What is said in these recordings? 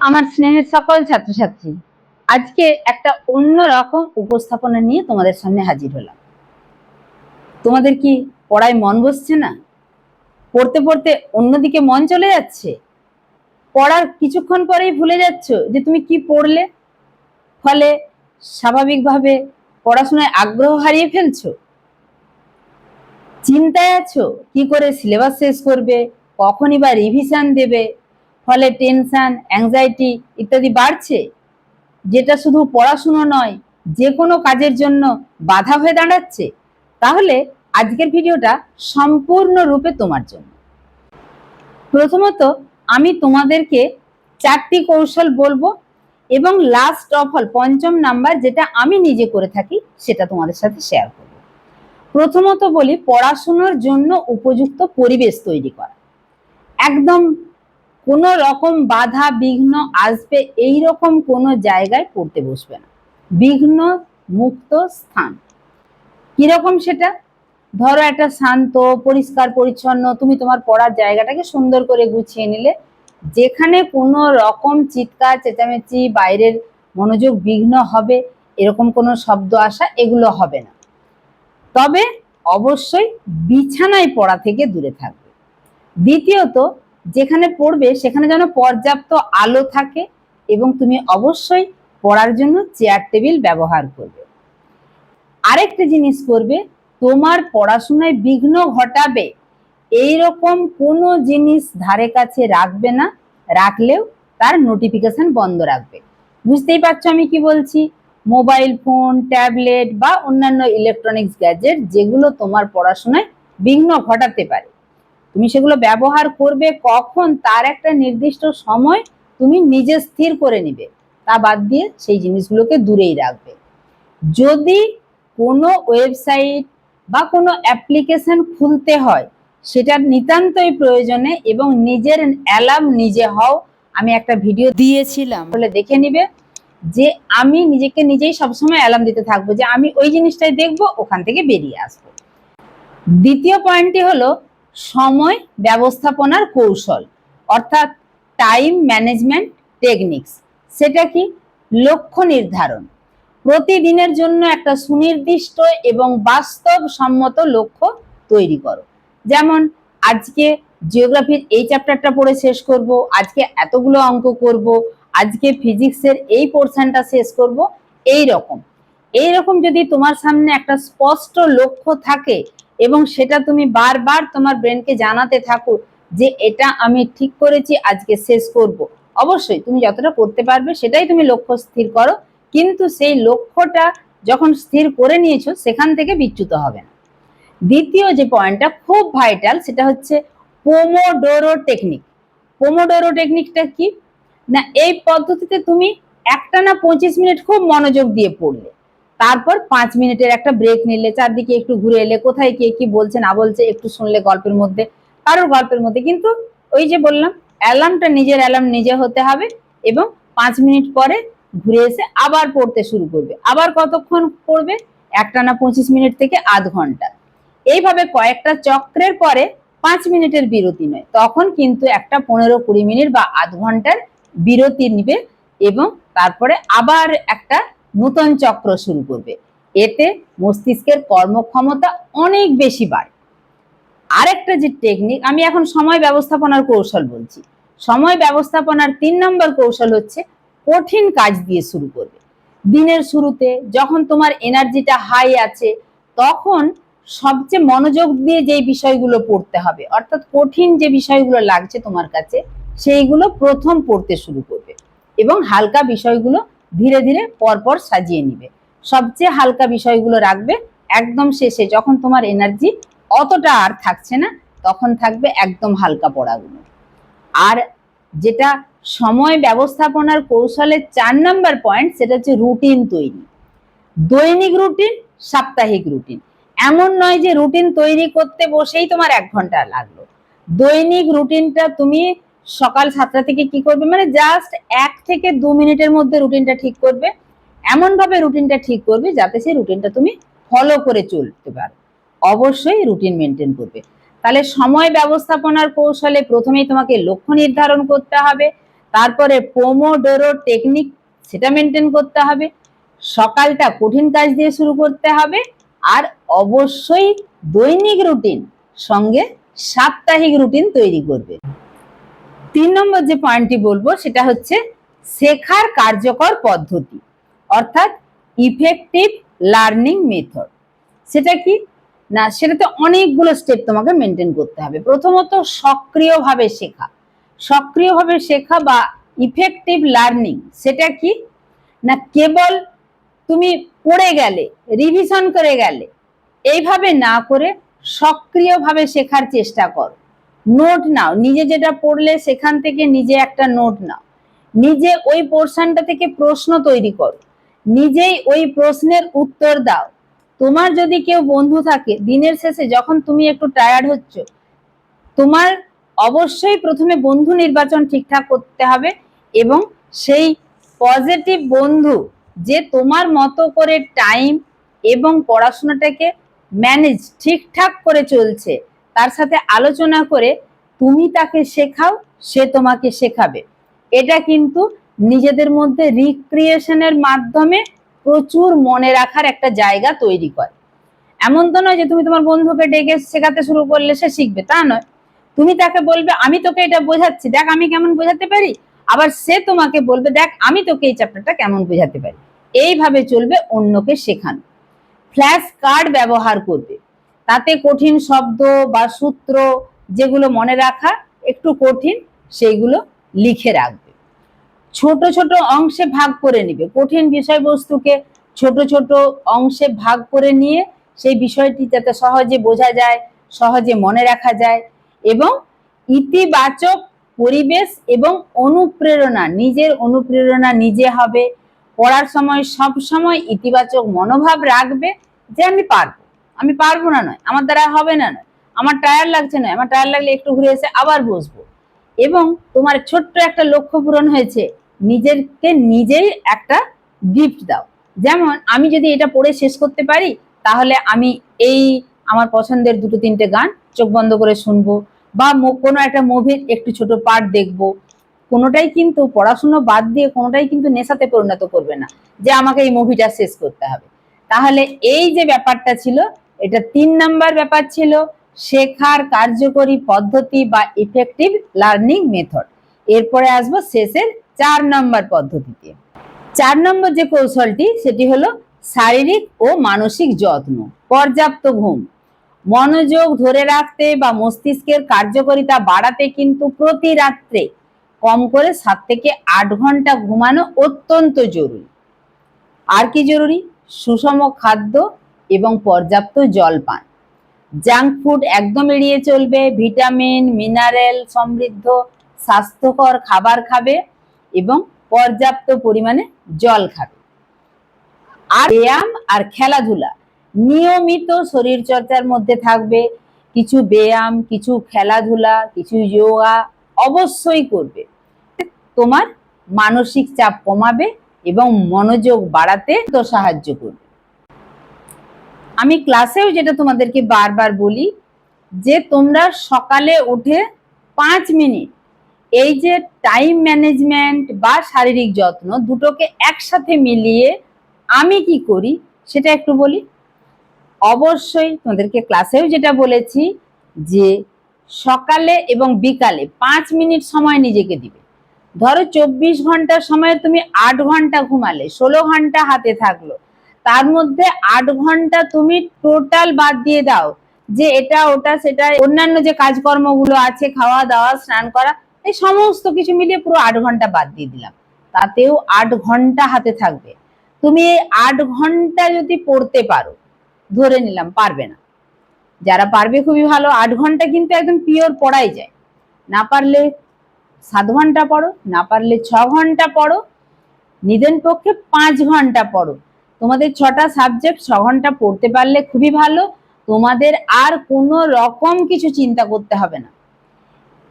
আমার স্নেহের সকল ছাত্রছাত্রী, আজকে একটা অন্য রকম উপস্থাপনা নিয়ে তোমাদের সামনে হাজির হলাম। তোমাদের কি পড়ায় মন বসছে না? পড়তে পড়তে অন্যদিকে মন চলে যাচ্ছে? পড়ার কিছুক্ষণ পরেই ভুলে যাচ্ছ যে তুমি কি পড়লে? ফলে স্বাভাবিকভাবে পড়াশোনায় আগ্রহ হারিয়ে ফেলছো? চিন্তায় আছো কি করে সিলেবাস শেষ করবে? কখনই বা রিভিশন দেবে? ফলে টেনশন অ্যাংজাইটি ইত্যাদি বাড়ছে। যেটা শুধু পড়াশুনো নয় যে কোনো কাজের জন্য বাধা হয়ে দাঁড়াচ্ছে। তাহলে আজকের ভিডিওটা সম্পূর্ণরূপে তোমার জন্য। প্রথমত আমি তোমাদেরকে চারটি কৌশল বলব এবং লাস্ট অফ অল পঞ্চম নাম্বার যেটা আমি নিজে করে থাকি, সেটা তোমাদের সাথে শেয়ার করব। প্রথমত বলি, পড়াশোনার জন্য উপযুক্ত পরিবেশ তৈরি করা। একদম কোনো রকম বাধা, বিঘ্ন আসবে এই রকম কোনো জায়গায় পড়তে বসবে না। বিঘ্ন মুক্ত স্থান। কীরকম সেটা? ধরো একটা শান্ত, পরিষ্কার, পরিচ্ছন্ন, তুমি তোমার পড়ার জায়গাটাকে সুন্দর করে গুছিয়ে নিলে, যেখানে কোনো রকম চিৎকার, চেঁচামেচি, বাইরের মনোযোগ বিঘ্ন হবে, এরকম কোনো শব্দ আসা এগুলো হবে না। তবে অবশ্যই বিছানায় পড়া থেকে দূরে থাকবে। দ্বিতীয়ত যেখানে পড়বে সেখানে যেন পর্যাপ্ত আলো থাকে এবং তুমি অবশ্যই পড়ার জন্য চেয়ার টেবিল ব্যবহার করবে। আরেকটা জিনিস করবে, তোমার পড়াশোনায় বিঘ্ন ঘটাবে এই রকম কোনো জিনিস ধারে কাছে রাখবে না, রাখলেও তার নোটিফিকেশন বন্ধ রাখবে। বুঝতেই পারছ আমি কি বলছি? মোবাইল ফোন ট্যাবলেট বা অন্যান্য ইলেকট্রনিক্স গ্যাজেট যেগুলো তোমার পড়াশোনায় বিঘ্ন ঘটাতে পারে। তুমি সেগুলো ব্যবহার করবে কখন, তার একটা নির্দিষ্ট সময় তুমি নিজে স্থির করে নিবে। তা বাদ দিয়ে সেই জিনিসগুলোকে দূরেই রাখবে। যদি কোনো ওয়েবসাইট বা কোনো অ্যাপ্লিকেশন খুলতে হয়, সেটা নিতান্তই প্রয়োজনে এবং নিজের অ্যালার্ম নিজে হও, আমি একটা ভিডিও দিয়েছিলাম। বলে দেখে নিবে যে আমি নিজেকে নিজেই সবসময় অ্যালার্ম দিতে থাকব যে আমি ওই জিনিসটাই দেখব, ওখান থেকে বেরিয়ে আসব। দ্বিতীয় পয়েন্টটি হলো সময় ব্যবস্থাপনার কৌশল, অর্থাৎ টাইম ম্যানেজমেন্ট টেকনিক্স সেটা কি? লক্ষ্য নির্ধারণ। প্রতিদিনের জন্য একটা সুনির্দিষ্ট এবং বাস্তবসম্মত লক্ষ্য তৈরি করো। যেমন, আজকে জিওগ্রাফির এই চ্যাপ্টারটা পড়ে শেষ করব, আজকে এতগুলো অঙ্ক করব, আজকে ফিজিক্সের এই পোর্শনটা শেষ করব এই রকম এই রকম যদি তোমার সামনে একটা স্পষ্ট লক্ষ্য থাকে এবং সেটা তুমি বারবার তোমার ব্রেনকে জানাতে থাকো যে এটা আমি ঠিক করেছি, আজকে শেষ করব। অবশ্যই তুমি যতটা করতে পারবে সেটাই তুমি লক্ষ্য স্থির করো, কিন্তু সেই লক্ষ্যটা যখন স্থির করে নিয়েছো সেখান থেকে বিচ্যুত হবে না। দ্বিতীয় যে পয়েন্টটা খুব ভাইটাল সেটা হচ্ছে পোমোডোরো টেকনিক পোমোডোরো টেকনিকটা কি? না, এই পদ্ধতিতে তুমি একটা না পঁচিশ মিনিট খুব মনোযোগ দিয়ে পড়লে। তারপর পাঁচ মিনিটের একটা ব্রেক নিলে, চারদিকে একটু ঘুরে এলে, কোথায় কে কি বলছে, না বলছে, একটু শুনলে গল্পের মধ্যে, কারোর গল্পের মধ্যে। কিন্তু ওই যে বললাম অ্যালার্মটা নিজের অ্যালার্ম নিজে হতে হবে এবং পাঁচ মিনিট পরে ঘুরে এসে আবার পড়তে শুরু করবে। আবার কতক্ষণ পড়বে? একটা না পঁচিশ মিনিট থেকে আধ ঘণ্টা। এইভাবে কয়েকটা চক্রের পরে পাঁচ মিনিটের বিরতি নয়। তখন কিন্তু একটা পনেরো কুড়ি মিনিট বা আধ ঘণ্টার বিরতি নিবে এবং তারপরে আবার একটা নূতন চক্র শুরু করবে। এতে মস্তিষ্কের কর্মক্ষমতা অনেক বেশি বাড়ে। আরেকটা যে টেকনিক আমি এখন সময় ব্যবস্থাপনার কৌশল বলছি। সময় ব্যবস্থাপনার তিন নম্বর কৌশল হচ্ছে কঠিন কাজ দিয়ে শুরু করবে। দিনের শুরুতে যখন তোমার এনার্জিটা হাই আছে, তখন সবচেয়ে মনোযোগ দিয়ে যেই বিষয়গুলো পড়তে হবে, অর্থাৎ কঠিন যে বিষয়গুলো লাগছে তোমার কাছে, সেইগুলো প্রথম পড়তে শুরু করবে। এবং হালকা বিষয়গুলো ধীরে ধীরে পরপর সাজিয়ে নিবে। সবচেয়ে হালকা বিষয়গুলো রাখবে একদম শেষে। যখন তোমার এনার্জি অতটা আর থাকছে না, তখন থাকবে একদম হালকা পড়াগুলো। আর যেটা সময় ব্যবস্থাপনার কৌশলের চার নাম্বার পয়েন্ট সেটা হচ্ছে রুটিন তৈরি। দৈনিক রুটিন সাপ্তাহিক রুটিন এমন নয় যে রুটিন তৈরি করতে বসেই তোমার এক ঘণ্টা লাগল। দৈনিক রুটিনটা তুমি সকাল সাতটা থেকে কি করবে? মানে জাস্ট এক থেকে দু মিনিটের মধ্যে রুটিনটা ঠিক করবে। এমন ভাবে রুটিনটা ঠিক করবে যাতে সেই রুটিনটা তুমি ফলো করে চলতে পারো। অবশ্যই রুটিন মেনটেন করবে। তাহলে সময় ব্যবস্থাপনার কৌশলে প্রথমেই তোমাকে লক্ষ্য নির্ধারণ করতে হবে। তারপরে পোমোডোরো টেকনিক সেটা মেনটেন করতে হবে। সকালটা কঠিন কাজ দিয়ে শুরু করতে হবে। আর অবশ্যই দৈনিক রুটিন সঙ্গে সাপ্তাহিক রুটিন তৈরি করবে। তিন নম্বর যে পয়েন্টটি বলব, সেটা হচ্ছে শেখার কার্যকর পদ্ধতি, অর্থাৎ ইফেক্টিভ লার্নিং মেথড সেটা কি? না, সেটাতে অনেকগুলো স্টেপ তোমাকে মেনটেন করতে হবে। প্রথমত, সক্রিয়ভাবে শেখা। সক্রিয়ভাবে শেখা বা ইফেক্টিভ লার্নিং সেটা কি? না, কেবল তুমি পড়ে গেলে রিভিশন করে গেলে, এইভাবে না করে সক্রিয়ভাবে শেখার চেষ্টা করো। নোট নাও। নিজে যেটা পড়লে সেখান থেকে নিজে একটা নোট নাও। নিজে ওই পোর্শনটা থেকে প্রশ্ন তৈরি করো। নিজেই ওই প্রশ্নের উত্তর দাও। তোমার যদি কেউ বন্ধু থাকে, দিনের শেষে যখন তুমি একটু টায়ার্ড হচ্ছ, তোমার অবশ্যই প্রথমে বন্ধু নির্বাচন ঠিকঠাক করতে হবে এবং সেই পজিটিভ বন্ধু যে তোমার মতো করে টাইম এবং পড়াশোনাটাকে ম্যানেজ ঠিকঠাক করে চলছে তার সাথে আলোচনা করে তুমি তাকে শেখাও, সে তোমাকে শেখাবে। এটা কিন্তু নিজেদের মধ্যে রিক্রিয়েশনের মাধ্যমে প্রচুর মনে রাখার একটা জায়গা তৈরি করে। এমন তো নয় যে তুমি তোমার বন্ধুকে ডেকে শেখাতে শুরু করলে সে শিখবে, তা নয়। তুমি তাকে বলবে, আমি তোকে এটা বোঝাচ্ছি, দেখ আমি কেমন বোঝাতে পারি। আবার সে তোমাকে বলবে, দেখ, আমি তোকে এই চ্যাপ্টারটা কেমন বোঝাতে পারি? এইভাবে চলবে অন্যকে শেখানো। ফ্ল্যাশ কার্ড ব্যবহার করবে। তাতে কঠিন শব্দ বা সূত্র যেগুলো মনে রাখা একটু কঠিন, সেইগুলো লিখে রাখবে। ছোট ছোট অংশে ভাগ করে নিবে। কঠিন বিষয়বস্তুকে ছোট ছোট অংশে ভাগ করে নিয়ে সেই বিষয়টি যাতে সহজে বোঝা যায়, সহজে মনে রাখা যায় এবং ইতিবাচক পরিবেশ এবং অনুপ্রেরণা, নিজের অনুপ্রেরণা নিজে হবে। পড়ার সময় সব সময় ইতিবাচক মনোভাব রাখবে যে আমি পারব। আমি পারব না নয়, আমার দ্বারা হবে না নয়, আমার টায়ার লাগছে নয়, আমার টায়ার লাগলে একটু ঘুরে এসে আবার বসবো। এবং তোমার ছোট্ট একটা লক্ষ্য পূরণ হয়েছে নিজেকে নিজেই একটা গিফট দাও। যেমন আমি যদি এটা পড়ে শেষ করতে পারি, তাহলে আমি এই আমার পছন্দের দুটো তিনটে গান চোখ বন্ধ করে শুনব, বা কোনো একটা মুভির একটু ছোট পার্ট দেখব। কোনোটাই কিন্তু পড়াশুনো বাদ দিয়ে কোনোটাই কিন্তু নেশাতে পরিণত করবে না, যে আমাকে এই মুভিটা শেষ করতে হবে। তাহলে এই যে ব্যাপারটা ছিল এটা তিন নাম্বার ব্যাপার ছিল শেখার কার্যকরী পদ্ধতি বা ইফেক্টিভ লার্নিং মেথড এরপরে আসব শেষের চার নম্বর পদ্ধতিতে। চার নম্বর যে কৌশলটি, সেটি হলো শারীরিক ও মানসিক যত্ন, পর্যাপ্ত ঘুম। মনোযোগ ধরে রাখতে বা মস্তিষ্কের কার্যকারিতা বাড়াতে কিন্তু প্রতি রাত্রে কম করে সাত থেকে আট ঘণ্টা ঘুমানো অত্যন্ত জরুরি। আর কি জরুরি? সুষম খাদ্য এবং পর্যাপ্ত জল পান। জাঙ্ক ফুড একদম এড়িয়ে চলবে, ভিটামিন, মিনারেল, সমৃদ্ধ, স্বাস্থ্যকর খাবার খাবে এবং পর্যাপ্ত পরিমাণে জল খাবে। আর ব্যায়াম আর খেলাধুলা নিয়মিত শরীর চর্চার মধ্যে থাকবে। কিছু ব্যায়াম, কিছু খেলাধুলা, কিছু যোগা অবশ্যই করবে। তোমার মানসিক চাপ কমাবে এবং মনোযোগ বাড়াতে তো সাহায্য করবে। আমি ক্লাসেও যেটা তোমাদেরকে বারবার বলি, যে তোমরা সকালে উঠে পাঁচ মিনিট এই যে টাইম ম্যানেজমেন্ট বা শারীরিক যত্ন দুটোকে একসাথে মিলিয়ে আমি কি করি সেটা একটু বলি। অবশ্যই তোমাদেরকে ক্লাসেও যেটা বলেছি যে সকালে এবং বিকালে পাঁচ মিনিট সময় নিজেকে দিবে। ধরো চব্বিশ ঘণ্টার সময় তুমি আট ঘণ্টা ঘুমালে, ষোলো ঘণ্টা হাতে থাকল তার মধ্যে আট ঘণ্টা তুমি টোটাল বাদ দিয়ে দাও। যে এটা, ওটা, সেটা, অন্যান্য যে কাজকর্মগুলো আছে, খাওয়া দাওয়া, স্নান করা, এই সমস্ত কিছু মিলিয়ে পুরো আট ঘণ্টা বাদ দিয়ে দিলাম। তাতেও আট ঘণ্টা হাতে থাকবে। তুমি এই আট ঘণ্টা যদি পড়তে পারো, ধরে নিলাম, পারবে না। যারা পারবে খুবই ভালো, আট ঘণ্টা কিন্তু একদম পিওর পড়াই যায়। না পারলে সাত ঘণ্টা পড়ো, না পারলে ছ ঘণ্টা পড়ো, নিদেন পক্ষে পাঁচ ঘণ্টা পড়ো। তোমাদের ছটা সাবজেক্ট ছ ঘণ্টা পড়তে পারলে খুবই ভালো। তোমাদের আর কোনো রকম কিছু চিন্তা করতে হবে না।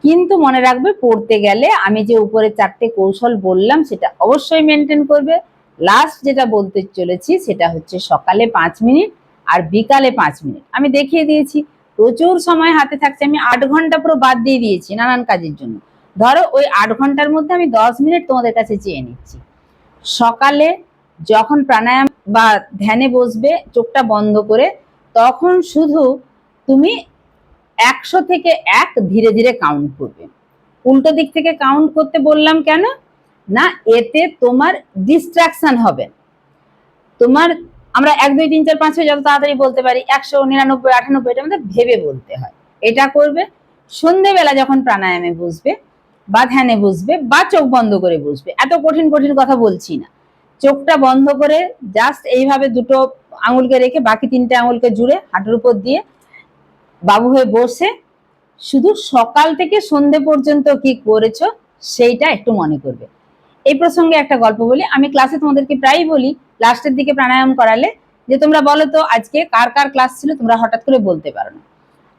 কিন্তু মনে রাখবে, পড়তে গেলে আমি যে উপরে চারটে কৌশল বললাম, সেটা অবশ্যই মেনটেন করবে। লাস্ট যেটা বলতে চলেছি, সেটা হচ্ছে সকালে পাঁচ মিনিট আর বিকালে পাঁচ মিনিট। আমি দেখিয়ে দিয়েছি, প্রচুর সময় হাতে থাকছে। আমি আট ঘণ্টা পুরো বাদ দিয়ে দিয়েছি নানান কাজের জন্য। ধরো, ওই আট ঘণ্টার মধ্যে আমি দশ মিনিট তোমাদের কাছে চেয়ে নিচ্ছি। সকালে যখন প্রাণায়াম বা ধ্যানে বসবে, চোখটা বন্ধ করে, তখন শুধু তুমি একশো থেকে এক ধীরে ধীরে কাউন্ট করবে। উল্টো দিক থেকে কাউন্ট করতে বললাম কেন? না, এতে তোমার ডিস্ট্রাকশন হবে। তোমার, আমরা এক, দুই, তিন, চার, পাঁচ, ছয়, যত তাড়াতাড়ি বলতে পারি, একশো, নিরানব্বই, আটানব্বই, এটা আমাদের ভেবে বলতে হয়। এটা করবে, সন্ধেবেলা যখন প্রাণায়ামে বসবে বা ধ্যানে বসবে বা চোখ বন্ধ করে বসবে, এত কঠিন কঠিন কথা বলছি না। চোখটা বন্ধ করে জাস্ট এইভাবে দুটো আঙুলকে রেখে বাকি তিনটে আঙুলকে জুড়ে হাঁটুর উপর দিয়ে বাবু হয়ে বসে, শুধু সকাল থেকে সন্ধে পর্যন্ত কি করেছ সেইটা একটু মনে করবে। এই প্রসঙ্গে একটা গল্প বলি, আমি ক্লাসে তোমাদেরকে প্রায়ই বলি লাস্টের দিকে প্রাণায়াম করালে যে তোমরা বলো তো আজকে কার কার ক্লাস ছিল তোমরা হঠাৎ করে বলতে পারো না।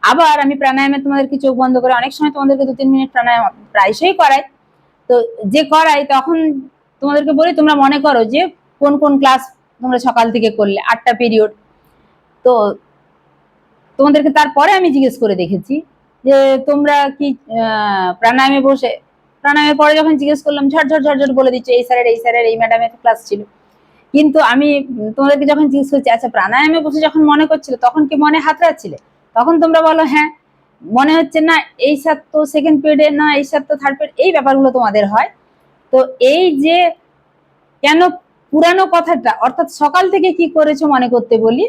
আবার আমি প্রাণায়ামে তোমাদেরকে চোখ বন্ধ করে অনেক সময় তোমাদেরকে দু তিন মিনিট প্রাণায়াম প্রায়শই করাই। তো যে করাই তখন তোমাদেরকে বলি, তোমরা মনে করো যে কোন কোন ক্লাস তোমরা সকাল থেকে করলে, আটটা পিরিয়ড তো তোমাদেরকে তারপরে আমি জিজ্ঞেস করে দেখেছি যে তোমরা কি প্রাণায়ামে বসে, প্রাণায়ামের পরে যখন জিজ্ঞেস করলাম ঝটঝট ঝটঝট বলে দিচ্ছে, এই স্যারের এই স্যারের এই ম্যাডামের ক্লাস ছিল। কিন্তু আমি তোমাদেরকে যখন জিজ্ঞেস করছি আচ্ছা প্রাণায়ামে বসে যখন মনে করছিল, তখন কি মনে হাত রাখছিলে তখন তোমরা বলো হ্যাঁ মনে হচ্ছে না, এই স্যার তো সেকেন্ড পিরিয়ডে না, এই স্যার তো থার্ড পিরিয়ড এই ব্যাপারগুলো তোমাদের হয়। তো এই যে কেন পুরানো কথাটা, অর্থাৎ সকাল থেকে কি করেছ মনে করতে বলি,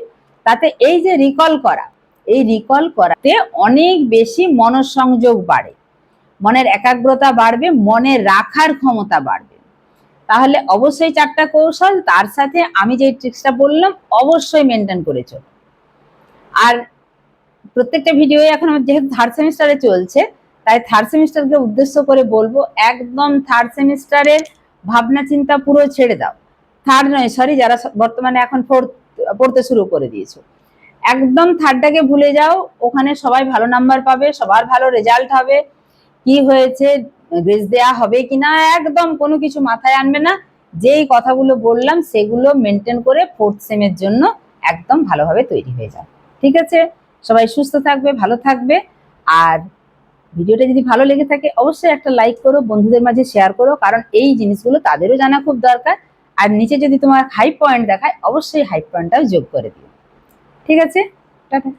তাতে এই যে রিকল করা, এই রিকল করাতে অনেক বেশি মনঃসংযোগ বাড়ে। মনের একাগ্রতা বাড়বে, মনে রাখার ক্ষমতা বাড়বে। তাহলে অবশ্যই চারটা কৌশল, তার সাথে আমি যে ট্রিক্সটা বললাম, অবশ্যই মেনটেন করে চলো। আর প্রত্যেকটা ভিডিও এখন যেহেতু থার্ড সেমিস্টারে চলছে তাই থার্ড সেমিস্টারকে উদ্দেশ্য করে বলব, একদম থার্ড সেমিস্টারের ভাবনা চিন্তা পুরো ছেড়ে দাও। থার্ড নয় সরি যারা বর্তমানে এখন ফোর্থ পড়তে শুরু করে দিয়েছ। একদম থার্ডটাকে ভুলে যাও, ওখানে সবাই ভালো নাম্বার পাবে, সবার ভালো রেজাল্ট হবে। কি হয়েছে গ্রেস দেয়া হবে কিনা একদম কোনো কিছু মাথায় আনবে না। যেই কথাগুলো বললাম, সেগুলো মেনটেন করে ফোর্থ সেমের জন্য একদম ভালোভাবে তৈরি হয়ে যাও। ঠিক আছে? সবাই সুস্থ থাকবে, ভালো থাকবে। আর ভিডিওটা যদি ভালো লেগে থাকে, অবশ্যই একটা লাইক করো, বন্ধুদের মাঝে শেয়ার করো, কারণ এই জিনিসগুলো তাদেরও জানা খুব দরকার। আর নিচে যদি তোমার হাই পয়েন্ট দেখায়, অবশ্যই হাই পয়েন্টটাও যোগ করে দিও। ঠিক আছে? টাটা।